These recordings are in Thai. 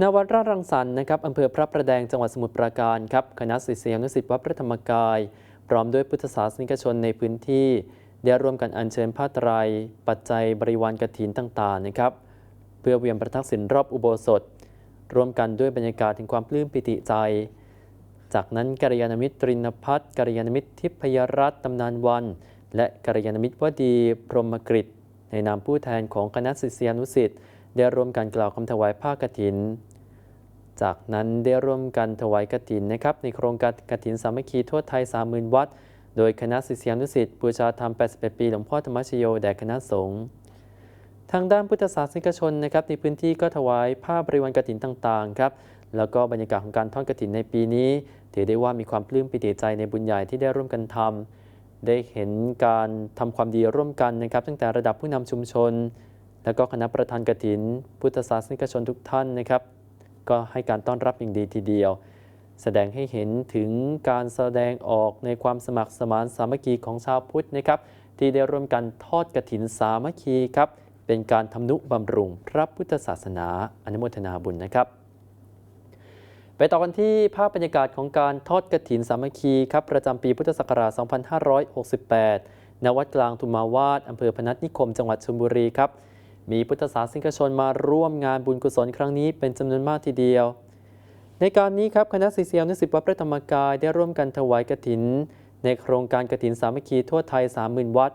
ณวัดราชรังสรรค์นะครับอำเภอพระประแดงจังหวัดสมุทรปราการครับคณะศิษยานุศิษย์วัดพระธรรมกาย พร้อมด้วยพุทธศาสนิกชนในพื้นที่ ได้ร่วมกันอัญเชิญผ้าไตรายปัจจัยบริวารกฐินต่างๆนะครับเพื่อเวียนประทักษิณรอบอุโบสถ ร่วมกันด้วยบรรยากาศถึงความปลื้มปิติใจ จากนั้นกัลยาณมิตรตรินพัฒน์กัลยาณมิตรทิพยรัตน์ตำนานวัน และกัลยาณมิตรวดีพรหมกฤตในนามผู้แทนของคณะศิษยานุศิษย์ ได้ร่วมกันกล่าวคำถวายผ้ากฐิน จากนั้นได้ร่วมกันถวายกฐินนะครับในโครงการกฐินสามัคคีทั่วไทย 30,000 วัด โดยคณะศิษยานุศิษย์บูชาธรรม 81 ปีหลวงพ่อธรรมชโยแด่คณะสงฆ์ทางด้านพุทธศาสนิกชนนะครับในพื้นที่ก็ถวายผ้าบริวารกฐินต่างๆครับแล้วก็บรรยากาศของการทอดกฐินในปีนี้ ถือได้ว่ามีความปลื้มปิติใจในบุญใหญ่ที่ได้ร่วมกันทำได้เห็นการทำความดีร่วมกันนะครับ ตั้งแต่ระดับผู้นำชุมชน แล้วก็คณะประธานกฐิน พุทธศาสนิกชนทุกท่านนะครับ ก็ให้การต้อนรับอย่างดีทีเดียว แสดงให้เห็นถึงการแสดงออกในความสมัครสมานสามัคคีของชาวพุทธนะครับ ที่ได้ร่วมกันทอดกฐินสามัคคีครับ เป็นการทำนุบำรุงพระพุทธศาสนาอนุโมทนาบุญนะครับ ไปต่อกันที่ภาพบรรยากาศของการทอดกฐินสามัคคีครับประจำปีพุทธศักราช 2568 ณ วัดกลางทุมาวาดอำเภอพนัสนิคม จังหวัดชลบุรีครับ มีพุทธศาสนิกชนมาร่วมงานบุญกุศลครั้งนี้เป็นจำนวนมากทีเดียว ในการนี้ครับคณะศิษยานุศิษย์วัดพระธรรมกายได้ร่วมกันถวายกฐิน ในโครงการกฐินสามัคคีทั่วไทย 30,000 วัด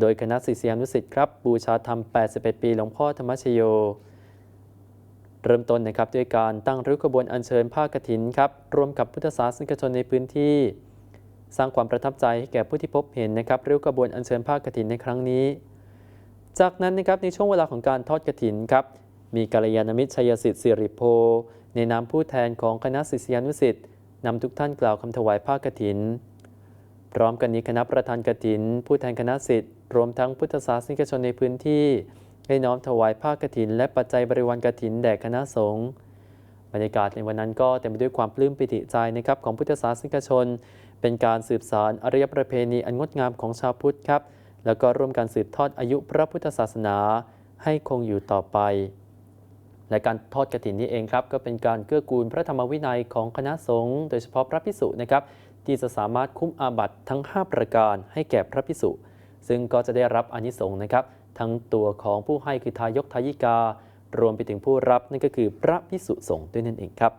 โดยคณะศิษยานุศิษย์ครับ บูชาธรรม 81 ปีหลวงพ่อธรรมชโย เริ่มต้นนะครับด้วยการตั้งริ้วขบวนอัญเชิญผ้ากฐินครับร่วมกับพุทธศาสนิกชนในพื้นที่ สร้างความประทับใจให้แก่ผู้ที่พบเห็นนะครับริ้วขบวนอัญเชิญผ้ากฐินในครั้งนี้ จากนั้นนะครับในช่วงเวลาของการทอดกฐินครับมีกัลยาณมิตรชัยสิทธิ์สิริโพ ในนามผู้แทนของคณะศิษยานุศิษย์นำทุกท่านกล่าวคำถวายผ้ากฐิน พร้อมกันนี้คณะประธานกฐิน ผู้แทนคณะศิษย์รวมทั้งพุทธศาสนิกชนในพื้นที่ได้น้อมถวายผ้ากฐิน และปัจจัยบริวารกฐินแด่คณะสงฆ์บรรยากาศในวันนั้นก็เต็มไปด้วยความปลื้มปิติใจนะครับของพุทธศาสนิกชน เป็นการสืบสานอารยประเพณีอันงดงามของชาวพุทธครับ แล้วก็ร่วมกันสืบทอดอายุพระพุทธศาสนาให้คงอยู่ต่อไป และการทอดกฐินนี้เองครับ ก็เป็นการเกื้อกูลพระธรรมวินัยของคณะสงฆ์โดยเฉพาะพระพิสุนะครับที่จะสามารถคุ้มอาบัตทั้ง 5 ประการให้แก่พระพิสุซึ่งก็จะได้รับอนิสงส์นะครับ ทั้งตัวของผู้ให้คือทายกทายิกา รวมไปถึงผู้รับนั่นก็คือพระพิสุสงฆ์ด้วยนั่นเองครับ